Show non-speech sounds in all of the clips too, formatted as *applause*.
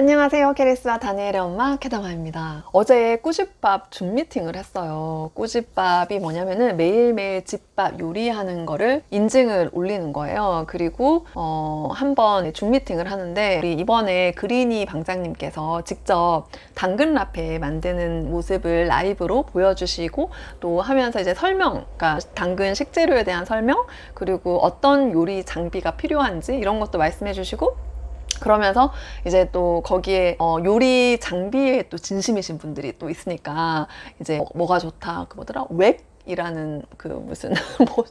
안녕하세요. 캐리스와 다니엘의 엄마 캐다마입니다. 어제 꾸집밥 줌 미팅을 했어요. 꾸집밥이 뭐냐면은 매일매일 집밥 요리하는 거를 인증을 올리는 거예요. 그리고 어, 한번 줌 미팅을 하는데 우리 이번에 그린이 방장님께서 직접 당근 라페 만드는 모습을 라이브로 보여주시고 또 하면서 이제 설명, 그러니까 당근 식재료에 대한 설명 그리고 어떤 요리 장비가 필요한지 이런 것도 말씀해 주시고 그러면서 이제 또 거기에 어, 요리 장비에 또 진심이신 분들이 또 있으니까 이제 뭐- 뭐가 좋다 그 뭐더라 웩 이라는 그 무슨 *laughs* 뭐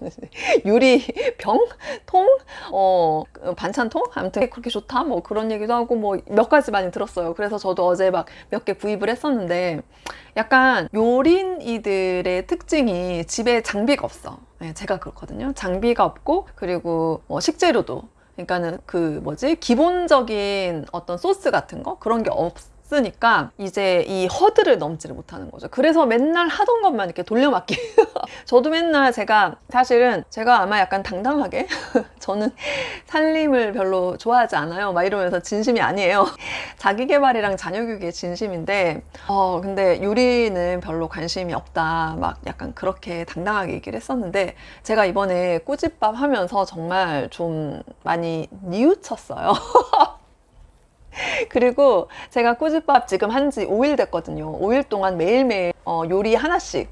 유리 병? 통? 어그 반찬통? 아무튼 그렇게 좋다 뭐 그런 얘기도 하고 뭐 몇 가지 많이 들었어요. 그래서 저도 어제 막 몇 개 구입을 했었는데 약간 요린이들의 특징이 집에 장비가 없어. 네, 제가 그렇거든요. 장비가 없고 그리고 뭐 식재료도 그러니까는 그 뭐지? 기본적인 어떤 소스 같은 거? 그런 게 없 으니까 이제 이 허들을 넘지를 못하는 거죠. 그래서 맨날 하던 것만 이렇게 돌려막기. *laughs* 저도 맨날 제가 사실은 제가 아마 약간 당당하게 *laughs* 저는 살림을 별로 좋아하지 않아요. 막 이러면서 진심이 아니에요. *laughs* 자기 개발이랑 자녀 교육에 진심인데 어 근데 요리는 별로 관심이 없다. 막 약간 그렇게 당당하게 얘기를 했었는데 제가 이번에 꾸집밥 하면서 정말 좀 많이 뉘우쳤어요. *laughs* 그리고 제가 꾸집밥 지금 한 지 5일 됐거든요. 5일 동안 매일매일 어, 요리 하나씩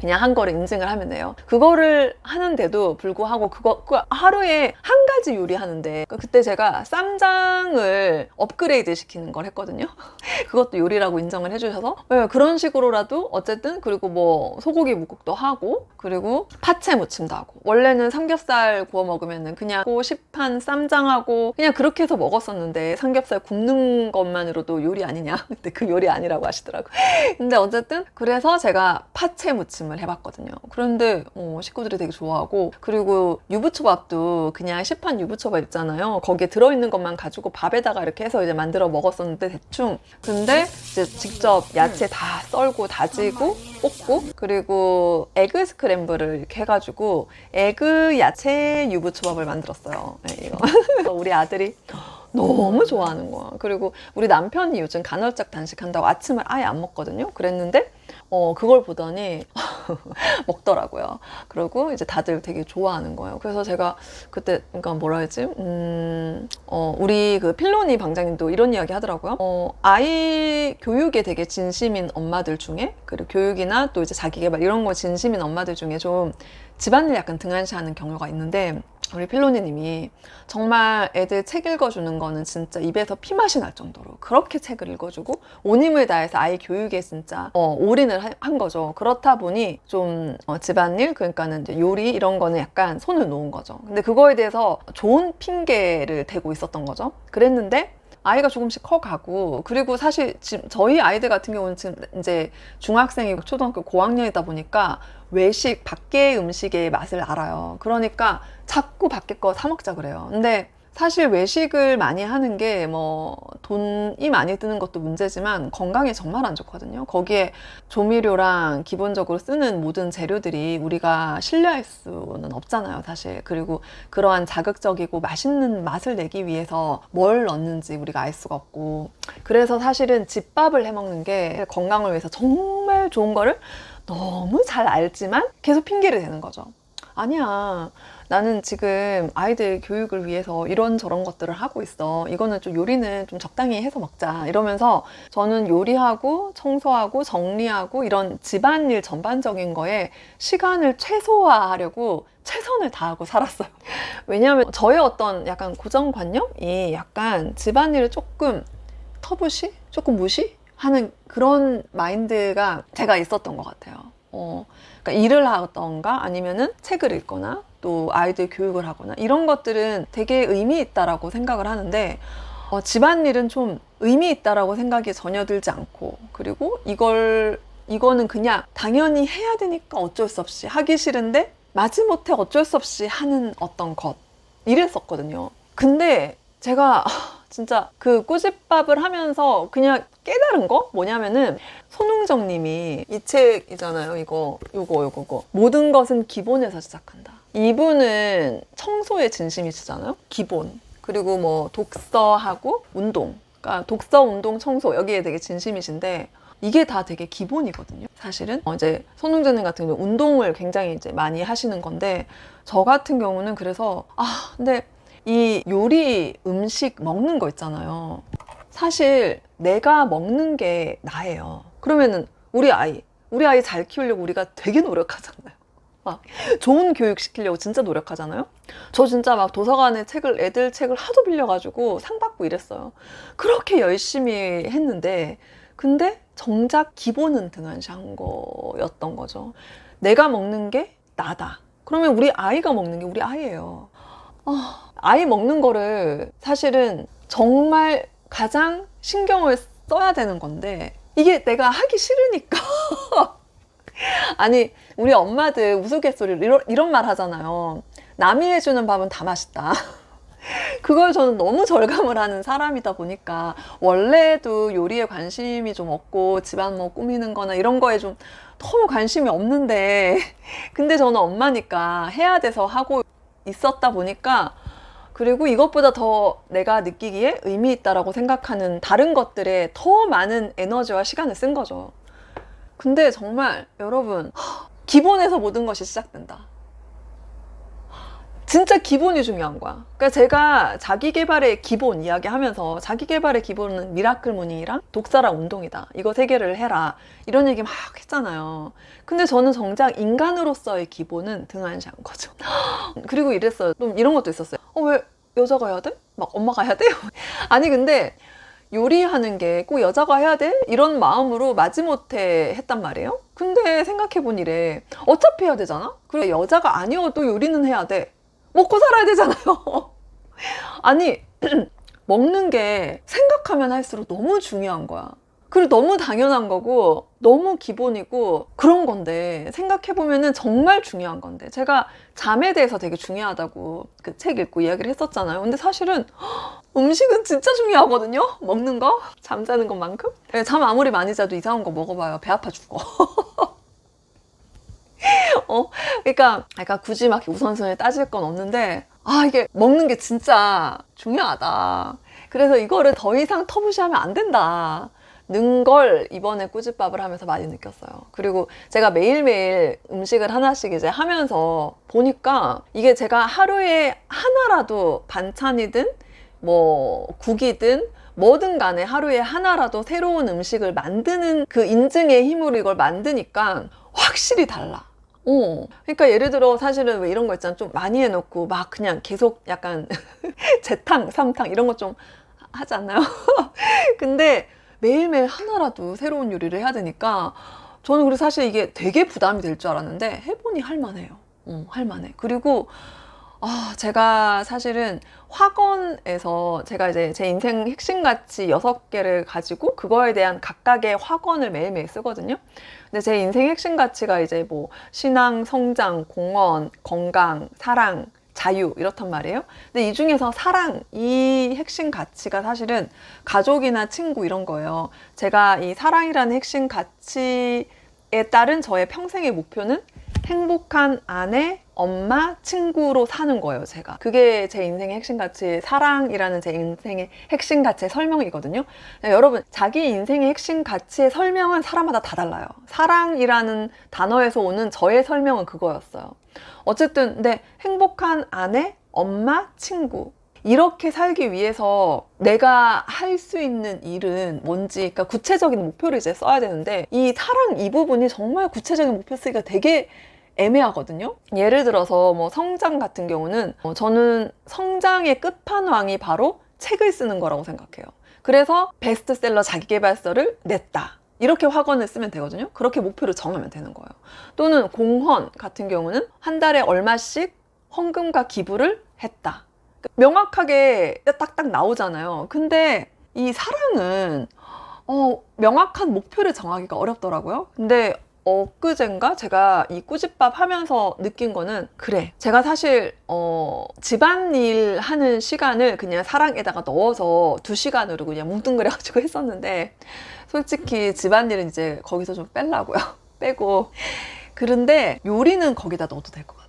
그냥 한 거를 인증을 하면 돼요. 그거를 하는데도 불구하고 그거 그 하루에 한 가지 요리하는데 그- 그때 제가 쌈장을 업그레이드 시키는 걸 했거든요. *laughs* 그것도 요리라고 인정을 해주셔서 네, 그런 식으로라도 어쨌든 그리고 뭐 소고기 묵국도 하고 그리고 파채 무침도 하고 원래는 삼겹살 구워 먹으면은 그냥 고 시판 쌈장하고 그냥 그렇게 해서 먹었었는데 삼겹살 굽는 것만으로도 요리 아니냐? *laughs* 근데 그 요리 아니라고 하시더라고. *laughs* 근데 어쨌든 그래서 제가 파채 무침 을 해봤거든요. 그런데 어, 식구들이 되게 좋아하고 그리고 유부초밥도 그냥 시판 유부초밥 있잖아요. 거기에 들어있는 것만 가지고 밥에다가 이렇게 해서 이제 만들어 먹었었는데 대충 근데 이제 직접 야채 다 썰고 다지고 볶고 그리고 에그 스크램블을 이렇게 해가지고 에그 야채 유부초밥을 만들었어요. 네, 이거 우리 아들이 너무 좋아하는 거야. 그리고 우리 남편이 요즘 간헐적 단식한다고 아침을 아예 안 먹거든요. 그랬는데 어 그걸 보더니 *laughs* 먹더라고요. 그리고 이제 다들 되게 좋아하는 거예요. 그래서 제가 그때 그러니까 뭐라 해야지? 음, 어, 우리 그 필로니 방장님도 이런 이야기 하더라고요. 어, 아이 교육에 되게 진심인 엄마들 중에 그리고 교육이나 또 이제 자기 개발 이런 거 진심인 엄마들 중에 좀 집안일 약간 등한시하는 경우가 있는데 우리 필로니님이 정말 애들 책 읽어주는 거는 진짜 입에서 피맛이 날 정도로 그렇게 책을 읽어주고 온 힘을 다해서 아이 교육에 진짜 어, 올인을 하- 한 거죠. 그렇다 보니 좀 어, 집안일 그러니까는 이제 요리 이런 거는 약간 손을 놓은 거죠. 근데 그거에 대해서 좋은 핑계를 대고 있었던 거죠. 그랬는데 아이가 조금씩 커가고 그리고 사실 지금 저희 아이들 같은 경우는 지금 이제 중학생이고 초등학교 고학년이다 보니까 외식 밖의 음식의 맛을 알아요. 그러니까 자꾸 밖에 거 사 먹자 그래요. 근데 사실 외식을 많이 하는 게 뭐 돈이 많이 드는 것도 문제지만 건강에 정말 안 좋거든요. 거기에 조미료랑 기본적으로 쓰는 모든 재료들이 우리가 신뢰할 수는 없잖아요, 사실. 그리고 그러한 자극적이고 맛있는 맛을 내기 위해서 뭘 넣는지 우리가 알 수가 없고. 그래서 사실은 집밥을 해 먹는 게 건강을 위해서 정말 좋은 거를 너무 잘 알지만 계속 핑계를 대는 거죠. 아니야. 나는 지금 아이들 교육을 위해서 이런 저런 것들을 하고 있어. 이거는 좀 요리는 좀 적당히 해서 먹자. 이러면서 저는 요리하고 청소하고 정리하고 이런 집안일 전반적인 거에 시간을 최소화하려고 최선을 다하고 살았어요. *laughs* 왜냐하면 저의 어떤 약간 고정관념이 약간 집안일을 조금 터부시? 조금 무시 하는 그런 마인드가 제가 있었던 것 같아요. 어, 그러니까 일을 하던가 아니면은 책을 읽거나 또 아이들 교육을 하거나 이런 것들은 되게 의미 있다라고 생각을 하는데 어, 집안일은 좀 의미 있다라고 생각이 전혀 들지 않고 그리고 이걸 이거는 그냥 당연히 해야 되니까 어쩔 수 없이 하기 싫은데 마지못해 어쩔 수 없이 하는 어떤 것 이랬었거든요. 근데 제가 진짜 그 꾸집밥을 하면서 그냥 깨달은 거 뭐냐면은 손흥정 님이 이 책이잖아요. 이거, 요거, 요거, 요거. 모든 것은 기본에서 시작한다. 이분은 청소에 진심이시잖아요. 기본. 그리고 뭐 독서하고 운동. 그러니까 독서, 운동, 청소 여기에 되게 진심이신데 이게 다 되게 기본이거든요. 사실은 어, 이제 손흥재님 같은 경우 운동을 굉장히 이제 많이 하시는 건데 저 같은 경우는 그래서 아 근데 이 요리 음식 먹는 거 있잖아요. 사실 내가 먹는 게 나예요. 그러면은 우리 아이, 우리 아이 잘 키우려고 우리가 되게 노력하잖아요. 막 좋은 교육 시키려고 진짜 노력하잖아요. 저 진짜 막 도서관에 책을 애들 책을 하도 빌려가지고 상 받고 이랬어요. 그렇게 열심히 했는데 근데 정작 기본은 등한시한 거였던 거죠. 내가 먹는 게 나다. 그러면 우리 아이가 먹는 게 우리 아이예요. 아, 아이 먹는 거를 사실은 정말 가장 신경을 써야 되는 건데 이게 내가 하기 싫으니까. *laughs* 아니 우리 엄마들 우스갯소리로 이런, 이런 말 하잖아요. 남이 해주는 밥은 다 맛있다. *laughs* 그걸 저는 너무 절감을 하는 사람이다 보니까 원래도 요리에 관심이 좀 없고 집안 뭐 꾸미는 거나 이런 거에 좀 너무 관심이 없는데. *laughs* 근데 저는 엄마니까 해야 돼서 하고 있었다 보니까 그리고 이것보다 더 내가 느끼기에 의미 있다라고 생각하는 다른 것들에 더 많은 에너지와 시간을 쓴 거죠. 근데 정말 여러분 기본에서 모든 것이 시작된다. 진짜 기본이 중요한 거야. 그러니까 제가 자기 개발의 기본 이야기하면서 자기 개발의 기본은 미라클 모닝이랑 독서랑 운동이다. 이거 세 개를 해라. 이런 얘기 막 했잖아요. 근데 저는 정작 인간으로서의 기본은 등한시한 거죠. *gasps* 그리고 이랬어요. 좀 이런 것도 있었어요. 어, 왜 여자가 해야 돼? 막 엄마가 해야 돼요? *laughs* 아니 근데 요리하는 게 꼭 여자가 해야 돼? 이런 마음으로 마지못해 했단 말이에요. 근데 생각해본 이래. 어차피 해야 되잖아? 그래, 여자가 아니어도 요리는 해야 돼. 먹고 살아야 되잖아요. *laughs* 아니, *clears throat* 먹는 게 생각하면 할수록 너무 중요한 거야. 그리고 너무 당연한 거고, 너무 기본이고, 그런 건데, 생각해보면은 정말 중요한 건데. 제가 잠에 대해서 되게 중요하다고 그 책 읽고 이야기를 했었잖아요. 근데 사실은 *gasps* 음식은 진짜 중요하거든요? 먹는 거? 잠자는 것만큼? 네, 잠 아무리 많이 자도 이상한 거 먹어봐요. 배 아파 죽어. *laughs* *laughs* 어? 그러니까, 그러니까 굳이 막 우선순위를 따질 건 없는데, 아, 이게 먹는 게 진짜 중요하다. 그래서 이거를 더 이상 터부시하면 안 된다. 는걸 이번에 꾸집밥을 하면서 많이 느꼈어요. 그리고 제가 매일매일 음식을 하나씩 이제 하면서 보니까 이게 제가 하루에 하나라도 반찬이든 뭐 국이든 뭐든 간에 하루에 하나라도 새로운 음식을 만드는 그 인증의 힘으로 이걸 만드니까 확실히 달라. 어. 그러니까 예를 들어 사실은 왜 이런 거 있잖아. 좀 많이 해놓고 막 그냥 계속 약간 *laughs* 재탕, 삼탕 이런 거 좀 하지 않나요? *laughs* 근데 매일매일 하나라도 새로운 요리를 해야 되니까 저는 그래서 사실 이게 되게 부담이 될 줄 알았는데 해보니 할만해요. 어, 할만해. 그리고 아, 제가 사실은 학원에서 제가 이제 제 인생 핵심 가치 여섯 개를 가지고 그거에 대한 각각의 학원을 매일매일 쓰거든요. 근데 제 인생 핵심 가치가 이제 뭐 신앙, 성장, 공헌, 건강, 사랑, 자유 이렇단 말이에요. 근데 이 중에서 사랑 이 핵심 가치가 사실은 가족이나 친구 이런 거예요. 제가 이 사랑이라는 핵심 가치에 따른 저의 평생의 목표는 행복한 아내, 엄마, 친구로 사는 거예요, 제가. 그게 제 인생의 핵심 가치, 사랑이라는 제 인생의 핵심 가치의 설명이거든요. 네, 여러분, 자기 인생의 핵심 가치의 설명은 사람마다 다 달라요. 사랑이라는 단어에서 오는 저의 설명은 그거였어요. 어쨌든, 근데 행복한 아내, 엄마, 친구. 이렇게 살기 위해서 내가 할 수 있는 일은 뭔지, 그러니까 구체적인 목표를 이제 써야 되는데, 이 사랑 이 부분이 정말 구체적인 목표 쓰기가 되게 애매하거든요. 예를 들어서 뭐 성장 같은 경우는 어, 저는 성장의 끝판왕이 바로 책을 쓰는 거라고 생각해요. 그래서 베스트셀러 자기개발서를 냈다. 이렇게 확언을 쓰면 되거든요. 그렇게 목표를 정하면 되는 거예요. 또는 공헌 같은 경우는 한 달에 얼마씩 헌금과 기부를 했다. 명확하게 딱딱 나오잖아요. 근데 이 사랑은 어, 명확한 목표를 정하기가 어렵더라고요. 근데 엊그젠가 제가 이 꾸집밥 하면서 느낀 거는 그래 제가 사실 어 집안일 하는 시간을 그냥 사랑에다가 넣어서 두 시간으로 그냥 뭉뚱그려 가지고 *laughs* 했었는데 솔직히 집안일은 이제 거기서 좀 빼려고요. *laughs* 빼고. 그런데 요리는 거기다 넣어도 될 것 같았어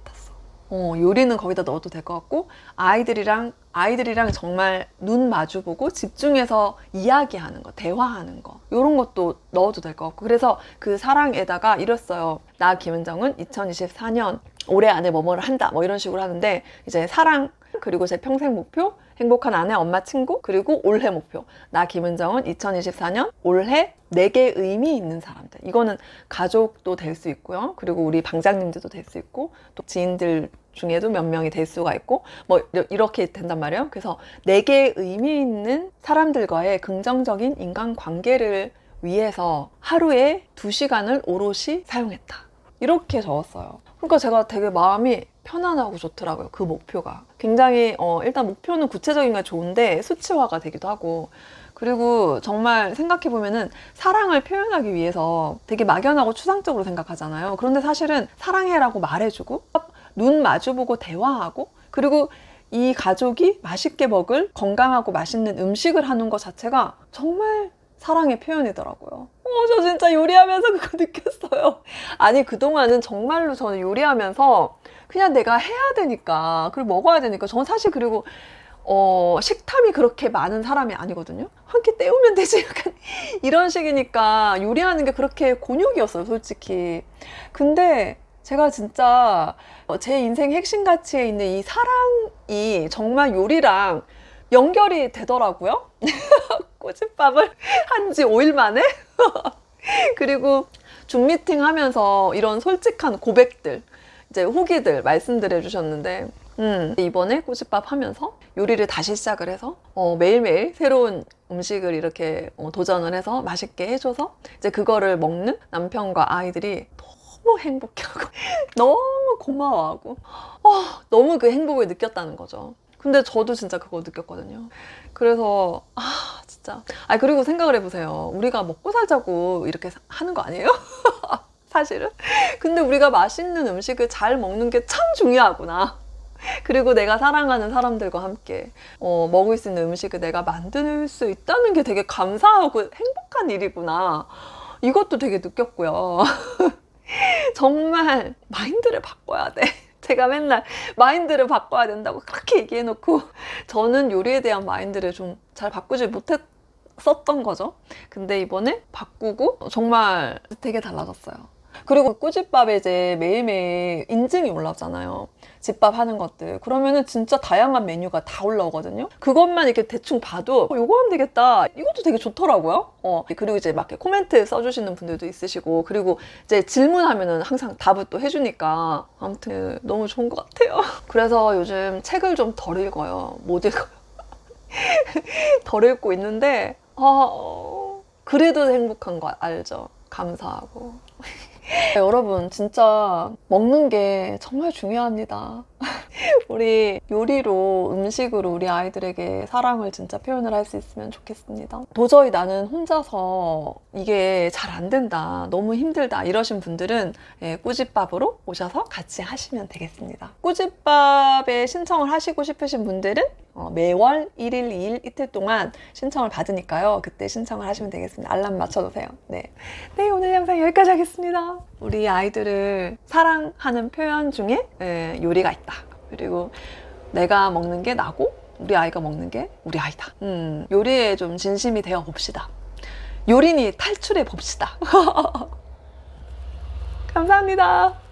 어, 요리는 거기다 넣어도 될 것 같고 아이들이랑 아이들이랑 정말 눈 마주보고 집중해서 이야기하는 거, 대화하는 거 이런 것도 넣어도 될 것 같고 그래서 그 사랑에다가 이랬어요. 나 김은정은 2024년 올해 안에 뭐뭐를 한다 뭐 이런 식으로 하는데 이제 사랑 그리고 제 평생 목표? 행복한 아내, 엄마, 친구 그리고 올해 목표. 나 김은정은 2024년 올해 내게 의미 있는 사람들. 이거는 가족도 될 수 있고요. 그리고 우리 방장님들도 될 수 있고 또 지인들 중에도 몇 명이 될 수가 있고 뭐 이렇게 된단 말이에요. 그래서 내게 의미 있는 사람들과의 긍정적인 인간 관계를 위해서 하루에 두 시간을 오롯이 사용했다. 이렇게 적었어요 그러니까 제가 되게 마음이 편안하고 좋더라고요. 그 목표가. 굉장히, 어, 일단 목표는 구체적인 게 좋은데 수치화가 되기도 하고. 그리고 정말 생각해보면은 사랑을 표현하기 위해서 되게 막연하고 추상적으로 생각하잖아요. 그런데 사실은 사랑해라고 말해주고, 눈 마주보고 대화하고, 그리고 이 가족이 맛있게 먹을 건강하고 맛있는 음식을 하는 것 자체가 정말 사랑의 표현이더라고요. 어, 저 진짜 요리하면서 그거 *laughs* 느꼈어요. 아니, 그동안은 정말로 저는 요리하면서 그냥 내가 해야 되니까, 그리고 먹어야 되니까, 저는 사실 그리고, 어, 식탐이 그렇게 많은 사람이 아니거든요. 한 끼 때우면 되지. *laughs* 약간 이런 식이니까 요리하는 게 그렇게 곤욕이었어요, 솔직히. 근데 제가 진짜 제 인생 핵심 가치에 있는 이 사랑이 정말 요리랑 연결이 되더라고요. *laughs* 꼬집밥을 한 지 5일 만에. *laughs* 그리고 줌 미팅 하면서 이런 솔직한 고백들, 이제 후기들 말씀드려 주셨는데, 음, 이번에 꼬집밥 하면서 요리를 다시 시작을 해서 어, 매일매일 새로운 음식을 이렇게 어, 도전을 해서 맛있게 해줘서 이제 그거를 먹는 남편과 아이들이 너무 행복해하고 *laughs* 너무 고마워하고 어, 너무 그 행복을 느꼈다는 거죠. 근데 저도 진짜 그거 느꼈거든요. 그래서 아 진짜 아 그리고 생각을 해보세요. 우리가 먹고 살자고 이렇게 하는 거 아니에요? *laughs* 사실은. 근데 우리가 맛있는 음식을 잘 먹는 게 참 중요하구나. 그리고 내가 사랑하는 사람들과 함께 어, 먹을 수 있는 음식을 내가 만들 수 있다는 게 되게 감사하고 행복한 일이구나. 이것도 되게 느꼈고요. *laughs* 정말 마인드를 바꿔야 돼. 제가 맨날 마인드를 바꿔야 된다고 그렇게 얘기해놓고 저는 요리에 대한 마인드를 좀 잘 바꾸지 못했었던 거죠. 근데 이번에 바꾸고 정말 되게 달라졌어요. 그리고 꾸집밥에 이제 매일매일 인증이 올라오잖아요. 집밥 하는 것들. 그러면은 진짜 다양한 메뉴가 다 올라오거든요. 그것만 이렇게 대충 봐도 어, 이거 하면 되겠다. 이것도 되게 좋더라고요. 어, 그리고 이제 막 이렇게 코멘트 써주시는 분들도 있으시고, 그리고 이제 질문하면은 항상 답을 또 해주니까 아무튼 너무 좋은 것 같아요. *laughs* 그래서 요즘 책을 좀 덜 읽어요. 못 읽어요. *laughs* 덜 읽고 있는데, 아, 어, 그래도 행복한 거 알죠? 감사하고. *laughs* 여러분, 진짜 먹는 게 정말 중요합니다. *laughs* 우리 요리로, 음식으로 우리 아이들에게 사랑을 진짜 표현을 할 수 있으면 좋겠습니다. 도저히 나는 혼자서 이게 잘 안 된다, 너무 힘들다, 이러신 분들은 예, 꾸집밥으로 오셔서 같이 하시면 되겠습니다. 꾸집밥에 신청을 하시고 싶으신 분들은 어, 매월 1일, 2일 이틀 동안 신청을 받으니까요. 그때 신청을 하시면 되겠습니다. 알람 맞춰두세요. 네. 네, 오늘 영상 여기까지 하겠습니다. 우리 아이들을 사랑하는 표현 중에 예, 요리가 있다. 그리고 내가 먹는 게 나고 우리 아이가 먹는 게 우리 아이다. 음, 요리에 좀 진심이 되어 봅시다. 요린이 탈출해 봅시다. *laughs* 감사합니다.